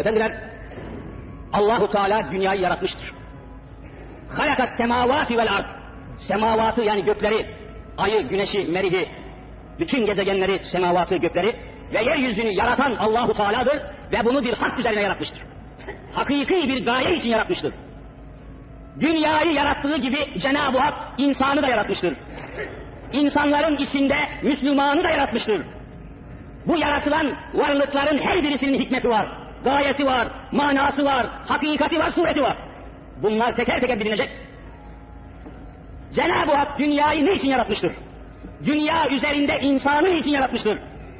Efendiler, Allahu Teala dünyayı yaratmıştır. Halakas semavati vel ard. Semavatı yani gökleri, ayı, güneşi, merihi, bütün gezegenleri, semavatı, gökleri ve yeryüzünü yaratan Allahu Teala'dır ve bunu bir hak üzerine yaratmıştır. Hakiki bir gaye için yaratmıştır. Dünyayı yarattığı gibi Cenab-ı Hak insanı da yaratmıştır. İnsanların içinde Müslümanı da yaratmıştır. Bu yaratılan varlıkların her birisinin hikmeti var. Gayesi var, manası var, hakikati var, sureti var. Bunlar teker teker bilinecek. Cenab-ı Hak dünyayı ne için yaratmıştır? Dünya üzerinde insanı için yaratmıştır?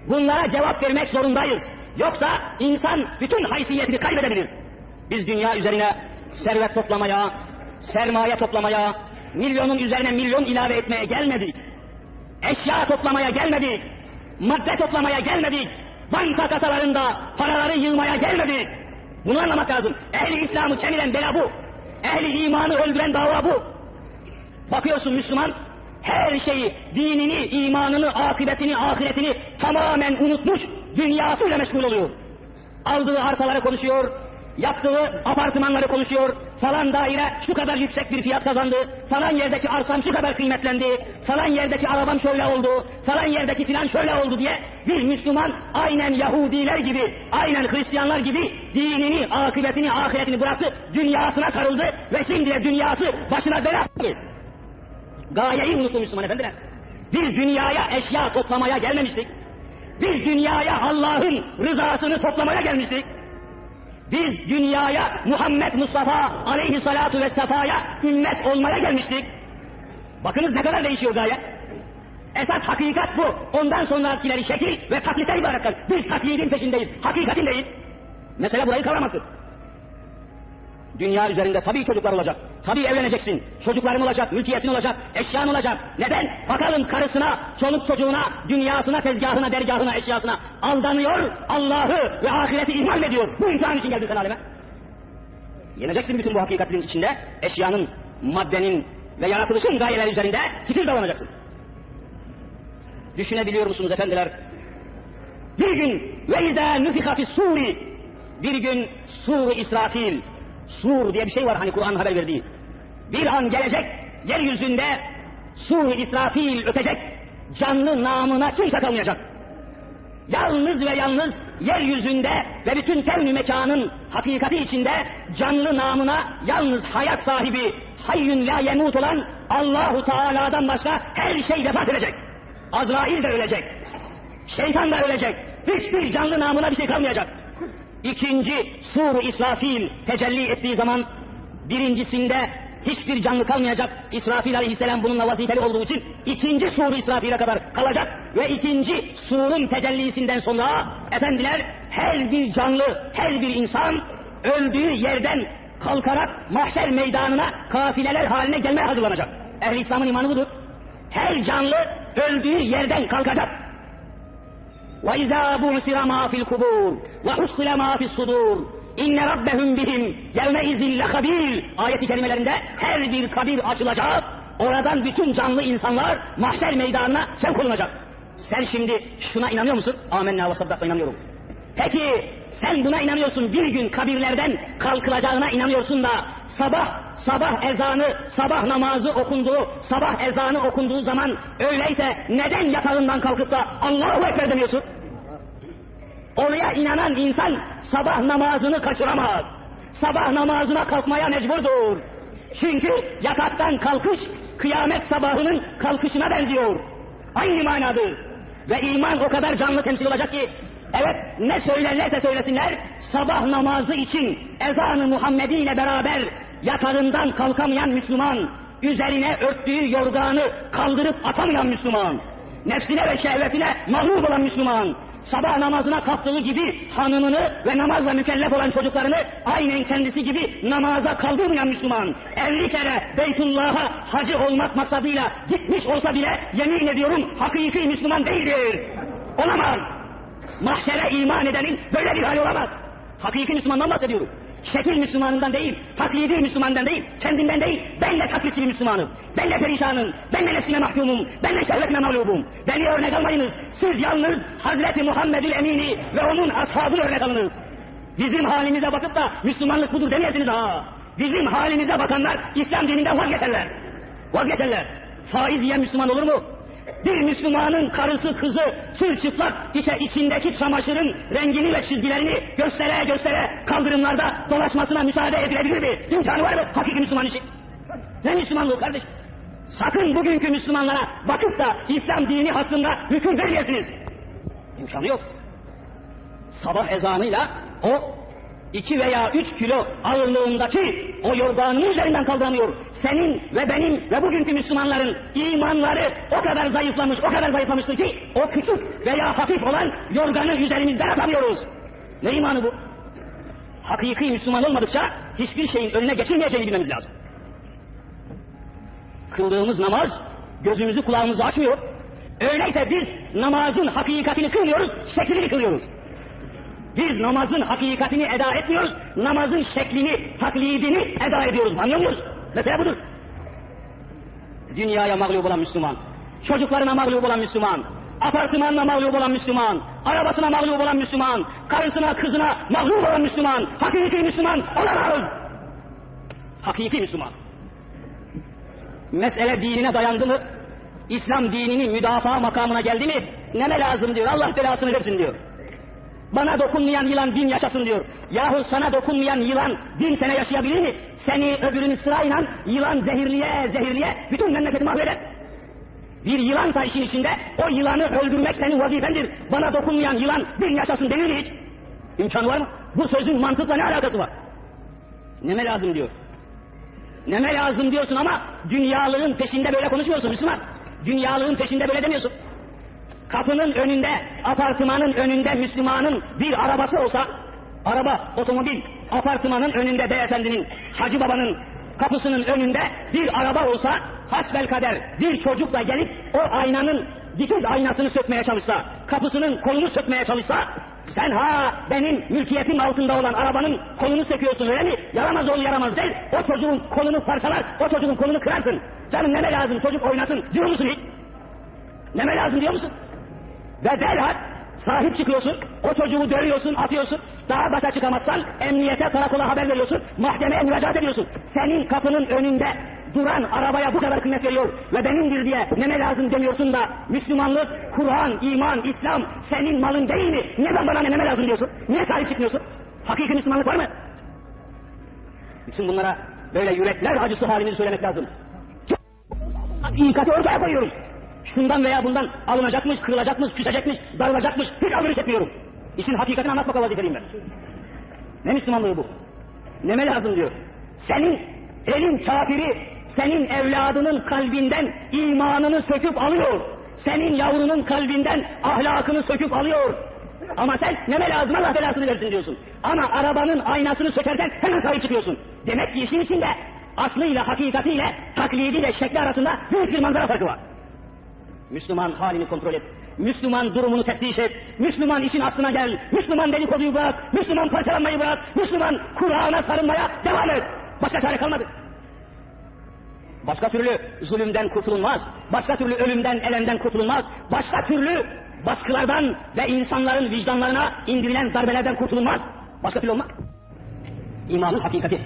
Bunlara cevap vermek zorundayız. Yoksa insan bütün haysiyetini kaybedebilir. Biz dünya üzerine servet toplamaya, sermaye toplamaya, milyonun üzerine milyon ilave etmeye gelmedik. Eşya toplamaya gelmedik. Madde toplamaya gelmedik. Banka kasalarında paraları yığmaya gelmedik. Bunu anlamak lazım. Ehli İslam'ı kemiren bela bu. Ehli imanı öldüren dava bu. Bakıyorsun Müslüman her şeyi, dinini, imanını, akıbetini, ahiretini tamamen unutmuş, dünyasıyla meşgul oluyor. Aldığı arsaları konuşuyor, yaptığı apartmanları konuşuyor, falan daire şu kadar yüksek bir fiyat kazandı, falan yerdeki arsam şu kadar kıymetlendi, falan yerdeki arabam şöyle oldu, falan yerdeki filan şöyle oldu diye bir Müslüman aynen Yahudiler gibi, aynen Hristiyanlar gibi dinini, akıbetini, ahiretini bıraktı, dünyasına sarıldı ve şimdi de dünyası başına bela Gayeyi unuttu Müslüman efendiler. Biz dünyaya eşya toplamaya gelmemiştik. Biz dünyaya Allah'ın rızasını toplamaya gelmiştik. Biz dünyaya Muhammed Mustafa aleyhissalatu vesselam'a ümmet olmaya gelmiştik. Bakınız ne kadar değişiyor gaye. Esas hakikat bu. Ondan sonrakileri şekil ve taklite ibaretler. Biz taklidin peşindeyiz. Hakikatin değil. Mesela burayı kavramakdır. Dünya üzerinde tabii çocuklar olacak. Tabii evleneceksin. Çocukların olacak, mülkiyetin olacak, eşyan olacak. Neden? Bakalım karısına, çoluk çocuğuna, dünyasına, tezgahına, dergahına, eşyasına aldanıyor, Allah'ı ve ahireti ihmal ediyor. Bu imtihan için geldin sen aleme. Yeneceksin bütün bu hakikatlerin içinde, eşyanın, maddenin ve yaratılışın gayeleri üzerinde sifir davranacaksın. Düşünebiliyor musunuz efendiler? Bir gün ve izâ nüfika suri bir gün sur İsrafil sur diye bir şey var hani Kur'an haber verdiği. Bir an gelecek yeryüzünde sur İsrafil ötecek canlı namına kimse kalmayacak. Yalnız ve yalnız yeryüzünde ve bütün kevni mekanın hakikati içinde canlı namına yalnız hayat sahibi hayyün la yemut olan Allahu Teala'dan başka her şey vefat edecek. Azrail de ölecek. Şeytan da ölecek. Hiçbir canlı namına bir şey kalmayacak. İkinci sur İsrafil tecelli ettiği zaman birincisinde hiçbir canlı kalmayacak. İsrafil aleyhisselam bununla vazifeli olduğu için ikinci sur İsrafil'e kadar kalacak ve ikinci surun tecellisinden sonra efendiler her bir canlı, her bir insan öldüğü yerden kalkarak mahşer meydanına kafileler haline gelmeye hazırlanacak. Ehl-i İslam'ın imanı budur. Her canlı öldüğü yerden kalkacak. وَاِذَا بُعْسِرَ مَا فِي الْكُبُورِ وَحُصِّلَ مَا فِي الصُّدُورِ İnne rabbehum bihim yevmeizin lekabir ayeti kerimelerinde her bir kabir açılacak. Oradan bütün canlı insanlar mahşer meydanına sevk olunacak. Sen şimdi şuna inanıyor musun? Amenna ve saddakla inanıyorum. Peki sen buna inanıyorsun bir gün kabirlerden kalkılacağına inanıyorsun da sabah sabah ezanı sabah namazı okunduğu sabah ezanı okunduğu zaman öyleyse neden yatağından kalkıp da Allahu Ekber demiyorsun? Oraya inanan insan sabah namazını kaçıramaz. Sabah namazına kalkmaya mecburdur. Çünkü yataktan kalkış kıyamet sabahının kalkışına benziyor. Aynı manadır. Ve iman o kadar canlı temsil olacak ki evet ne söylerlerse söylesinler sabah namazı için ezanı Muhammedi ile beraber yatağından kalkamayan Müslüman, üzerine örttüğü yorganı kaldırıp atamayan Müslüman, nefsine ve şehvetine mağlup olan Müslüman, sabah namazına kalktığı gibi hanımını ve namazla mükellef olan çocuklarını aynen kendisi gibi namaza kaldırmayan Müslüman, 50 kere Beytullah'a hacı olmak maksadıyla gitmiş olsa bile yemin ediyorum hakiki Müslüman değildir. Olamaz. Mahşere iman edenin böyle bir hali olamaz. Hakiki Müslümandan bahsediyorum. Şekil Müslümanından değil, taklidi Müslümandan değil, kendimden değil, ben de taklitçi Müslümanım. Ben de perişanım, ben de nefsine mahkumum, ben de şehvetine mağlubum. Beni örnek almayınız, siz yalnız Hazreti Muhammed'ül Emin'i ve onun ashabını örnek alınız. Bizim halimize bakıp da Müslümanlık budur demeyesiniz ha. Bizim halimize bakanlar İslam dininden vazgeçerler. Vazgeçerler. Faiz yiyen Müslüman olur mu? Bir Müslümanın karısı kızı çırçıplak işte içindeki çamaşırın rengini ve çizgilerini göstere göstere kaldırımlarda dolaşmasına müsaade edilebilir mi? İmkanı var mı hakiki Müslüman için? Ne Müslümanlığı kardeş? Sakın bugünkü Müslümanlara bakıp da İslam dini hakkında hüküm vermeyesiniz. İmkanı yok. Sabah ezanıyla o iki veya üç kilo ağırlığındaki o yorganın üzerinden kaldıramıyor. Senin ve benim ve bugünkü Müslümanların imanları o kadar zayıflamış, o kadar zayıflamıştır ki o küçük veya hafif olan yorganı üzerimizden atamıyoruz. Ne imanı bu? Hakiki Müslüman olmadıkça hiçbir şeyin önüne geçilmeyeceğini bilmemiz lazım. Kıldığımız namaz gözümüzü kulağımızı açmıyor. Öyleyse biz namazın hakikatini kılmıyoruz, şeklini kılıyoruz. Biz namazın hakikatini eda etmiyoruz, namazın şeklini, taklidini eda ediyoruz. Anlıyor muyuz? Mesela budur. Dünyaya mağlup olan Müslüman, çocuklarına mağlup olan Müslüman, apartmanına mağlup olan Müslüman, arabasına mağlup olan Müslüman, karısına, kızına mağlup olan Müslüman, hakiki Müslüman olamaz. Hakiki Müslüman. Mesele dinine dayandı mı, İslam dininin müdafaa makamına geldi mi, neme lazım diyor, Allah belasını versin diyor. Bana dokunmayan yılan bin yaşasın diyor. Yahu sana dokunmayan yılan bin sene yaşayabilir mi? Seni öbürünü sırayla yılan zehirliye zehirliye bütün memleketi mahveder. Bir yılansa işin içinde o yılanı öldürmek senin vazifendir. Bana dokunmayan yılan bin yaşasın denir mi hiç? İmkan var mı? Bu sözün mantıkla ne alakası var? Neme lazım diyor. Neme lazım diyorsun ama dünyalığın peşinde böyle konuşmuyorsun Müslüman. Dünyalığın peşinde böyle demiyorsun kapının önünde, apartmanın önünde Müslümanın bir arabası olsa, araba, otomobil, apartmanın önünde beyefendinin, Hacı Baba'nın kapısının önünde bir araba olsa, hasbel kader bir çocukla gelip o aynanın dikiz aynasını sökmeye çalışsa, kapısının kolunu sökmeye çalışsa, sen ha benim mülkiyetim altında olan arabanın kolunu söküyorsun öyle mi? Yaramaz ol yaramaz değil. O çocuğun kolunu parçalar, o çocuğun kolunu kırarsın. Canım neme lazım çocuk oynasın diyor musun hiç? Neme lazım diyor musun? Ve derhal sahip çıkıyorsun, o çocuğu dövüyorsun, atıyorsun, daha başa çıkamazsan emniyete, karakola haber veriyorsun, mahkemeye müracaat ediyorsun. Senin kapının önünde duran arabaya bu kadar kıymet veriyor ve benimdir diye neme lazım demiyorsun da Müslümanlık, Kur'an, iman, İslam senin malın değil mi? Neden bana neme lazım diyorsun? Niye sahip çıkmıyorsun? Hakiki Müslümanlık var mı? Bütün bunlara böyle yürekler acısı halini söylemek lazım. Hakikati ortaya koyuyoruz şundan veya bundan alınacakmış, kırılacakmış, küsecekmiş, darılacakmış, hiç alırış etmiyorum. İşin hakikatini anlatmak vazifeliyim ben. Ne Müslümanlığı bu? Neme lazım diyor. Senin elin kafiri, senin evladının kalbinden imanını söküp alıyor. Senin yavrunun kalbinden ahlakını söküp alıyor. Ama sen neme lazım Allah belasını versin diyorsun. Ama arabanın aynasını sökerken hemen sahip çıkıyorsun. Demek ki işin içinde aslıyla, hakikatiyle, taklidiyle, şekli arasında büyük bir manzara farkı var. Müslüman halini kontrol et. Müslüman durumunu teftiş et. Müslüman işin aslına gel. Müslüman dedikoduyu bırak. Müslüman parçalanmayı bırak. Müslüman Kur'an'a sarılmaya devam et. Başka çare kalmadı. Başka türlü zulümden kurtulunmaz. Başka türlü ölümden, elemden kurtulunmaz. Başka türlü baskılardan ve insanların vicdanlarına indirilen darbelerden kurtulunmaz. Başka türlü olmaz. İmanın hakikati.